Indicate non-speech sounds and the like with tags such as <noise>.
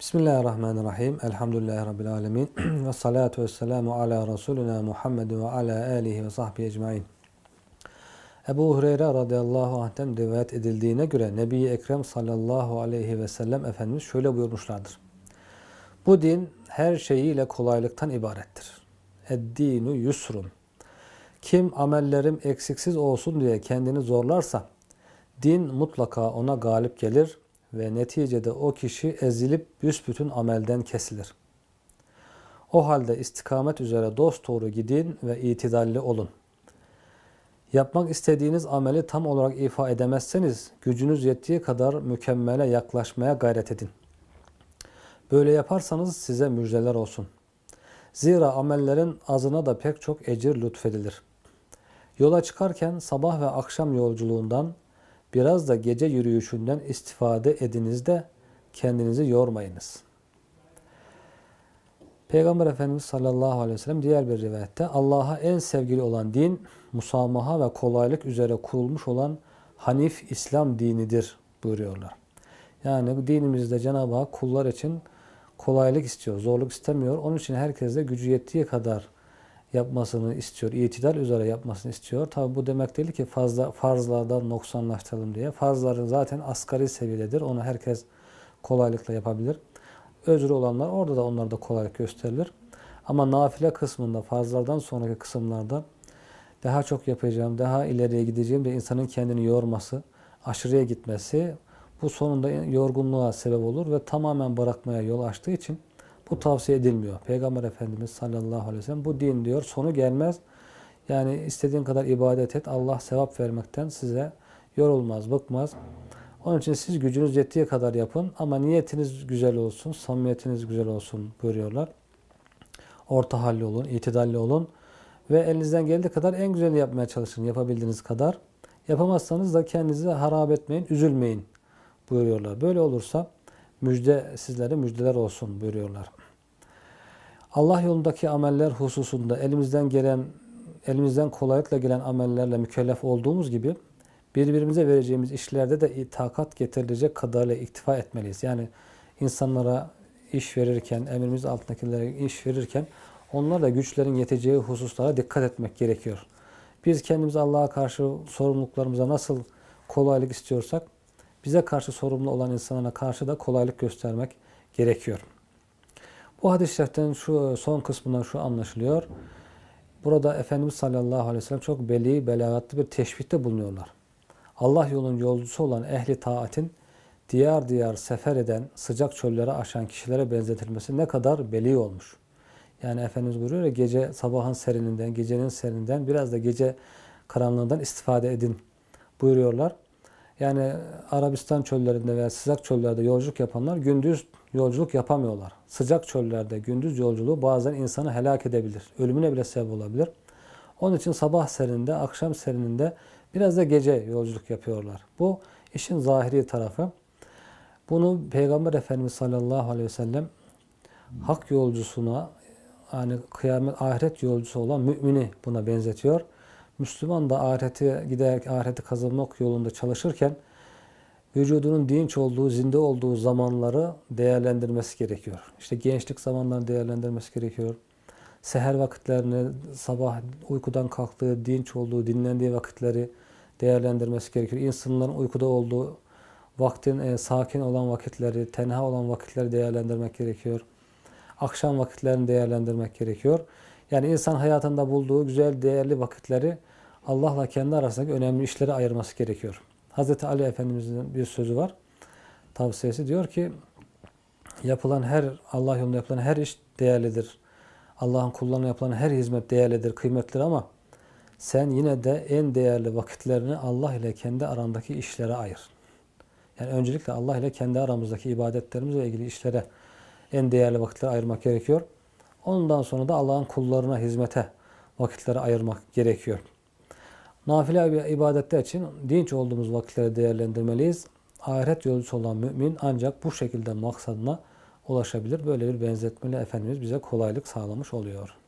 Bismillahirrahmanirrahim. Elhamdülillahi Rabbil alemin. <clears throat> ve salatu ve selamu ala Resulina Muhammed ve ala alihi ve sahbihi ecmain. Ebu Hureyre radıyallahu anh'ten rivayet edildiğine göre Nebi Ekrem sallallahu aleyhi ve sellem Efendimiz şöyle buyurmuşlardır. Bu din her şeyiyle kolaylıktan ibarettir. Eddinu yusrun. Kim amellerim eksiksiz olsun diye kendini zorlarsa din mutlaka ona galip gelir ve neticede o kişi ezilip büsbütün amelden kesilir. O halde istikamet üzere dost doğru gidin ve itidalli olun. Yapmak istediğiniz ameli tam olarak ifa edemezseniz gücünüz yettiği kadar mükemmele yaklaşmaya gayret edin. Böyle yaparsanız size müjdeler olsun. Zira amellerin azına da pek çok ecir lütfedilir. Yola çıkarken sabah ve akşam yolculuğundan biraz da gece yürüyüşünden istifade ediniz de kendinizi yormayınız. Peygamber Efendimiz sallallahu aleyhi ve sellem diğer bir rivayette Allah'a en sevgili olan din musamaha ve kolaylık üzere kurulmuş olan Hanif İslam dinidir buyuruyorlar. Yani dinimizde Cenab-ı Hak kullar için kolaylık istiyor, zorluk istemiyor. Onun için herkes de gücü yettiği kadar yapmasını istiyor, itidal üzere yapmasını istiyor. Tabi bu demek değil ki fazla farzlardan noksanlaştıralım diye. Farzların zaten asgari seviyededir. Onu herkes kolaylıkla yapabilir. Özrü olanlar orada da onlarda kolaylık gösterilir. Ama nafile kısmında, farzlardan sonraki kısımlarda daha çok yapacağım, daha ileriye gideceğim de insanın kendini yorması, aşırıya gitmesi bu sonunda yorgunluğa sebep olur ve tamamen bırakmaya yol açtığı için bu tavsiye edilmiyor. Peygamber Efendimiz sallallahu aleyhi ve sellem bu din diyor sonu gelmez. Yani istediğin kadar ibadet et. Allah sevap vermekten size yorulmaz, bıkmaz. Onun için siz gücünüz yettiği kadar yapın ama niyetiniz güzel olsun, samimiyetiniz güzel olsun buyuruyorlar. Orta halli olun, itidalli olun ve elinizden geldiği kadar en güzelini yapmaya çalışın yapabildiğiniz kadar. Yapamazsanız da kendinizi harap etmeyin, üzülmeyin buyuruyorlar. Böyle olursa müjde sizlere müjdeler olsun buyuruyorlar. Allah yolundaki ameller hususunda elimizden gelen elimizden kolaylıkla gelen amellerle mükellef olduğumuz gibi birbirimize vereceğimiz işlerde de takat getirilecek kadarıyla iktifa etmeliyiz. Yani insanlara iş verirken, emrimiz altındakilere iş verirken onlar da güçlerin yeteceği hususlara dikkat etmek gerekiyor. Biz kendimiz Allah'a karşı sorumluluklarımıza nasıl kolaylık istiyorsak bize karşı sorumlu olan insanlara karşı da kolaylık göstermek gerekiyor. Bu hadis-i şeriften şu son kısmından şu anlaşılıyor. Burada Efendimiz sallallahu aleyhi ve sellem çok belli, belagatlı bir teşbihte bulunuyorlar. Allah yolun yolcusu olan ehli taatin diyar diyar sefer eden, sıcak çöllere aşan kişilere benzetilmesi ne kadar belli olmuş. Yani Efendimiz buyuruyor ya gece sabahın serininden, gecenin serininden biraz da gece karanlığından istifade edin buyuruyorlar. Yani Arabistan çöllerinde veya sıcak çöllerde yolculuk yapanlar gündüz yolculuk yapamıyorlar. Sıcak çöllerde gündüz yolculuğu bazen insanı helak edebilir. Ölümüne bile sebep olabilir. Onun için sabah serinde, akşam serininde biraz da gece yolculuk yapıyorlar. Bu işin zahiri tarafı. Bunu Peygamber Efendimiz sallallahu aleyhi ve sellem hak yolcusuna yani kıyamet ahiret yolcusu olan mümini buna benzetiyor. Müslüman da ahirete giderek ahireti kazanmak yolunda çalışırken vücudunun dinç olduğu, zinde olduğu zamanları değerlendirmesi gerekiyor. İşte gençlik zamanlarını değerlendirmesi gerekiyor. Seher vakitlerini, sabah uykudan kalktığı, dinç olduğu, dinlendiği vakitleri değerlendirmesi gerekiyor. İnsanların uykuda olduğu, vaktin e, sakin olan vakitleri, tenha olan vakitleri değerlendirmek gerekiyor. Akşam vakitlerini değerlendirmek gerekiyor. Yani insan hayatında bulduğu güzel, değerli vakitleri Allah'la kendi arasındaki önemli işleri ayırması gerekiyor. Hz. Ali Efendimiz'in bir sözü var. Tavsiyesi diyor ki yapılan her Allah yolunda yapılan her iş değerlidir. Allah'ın kullarına yapılan her hizmet değerlidir, kıymetlidir ama sen yine de en değerli vakitlerini Allah ile kendi arandaki işlere ayır. Yani öncelikle Allah ile kendi aramızdaki ibadetlerimizle ilgili işlere en değerli vakitleri ayırmak gerekiyor. Ondan sonra da Allah'ın kullarına hizmete vakitleri ayırmak gerekiyor. Nafile ibadetler için dinç olduğumuz vakitleri değerlendirmeliyiz. Ahiret yolcusu olan mümin ancak bu şekilde maksadına ulaşabilir. Böyle bir benzetmeyle Efendimiz bize kolaylık sağlamış oluyor.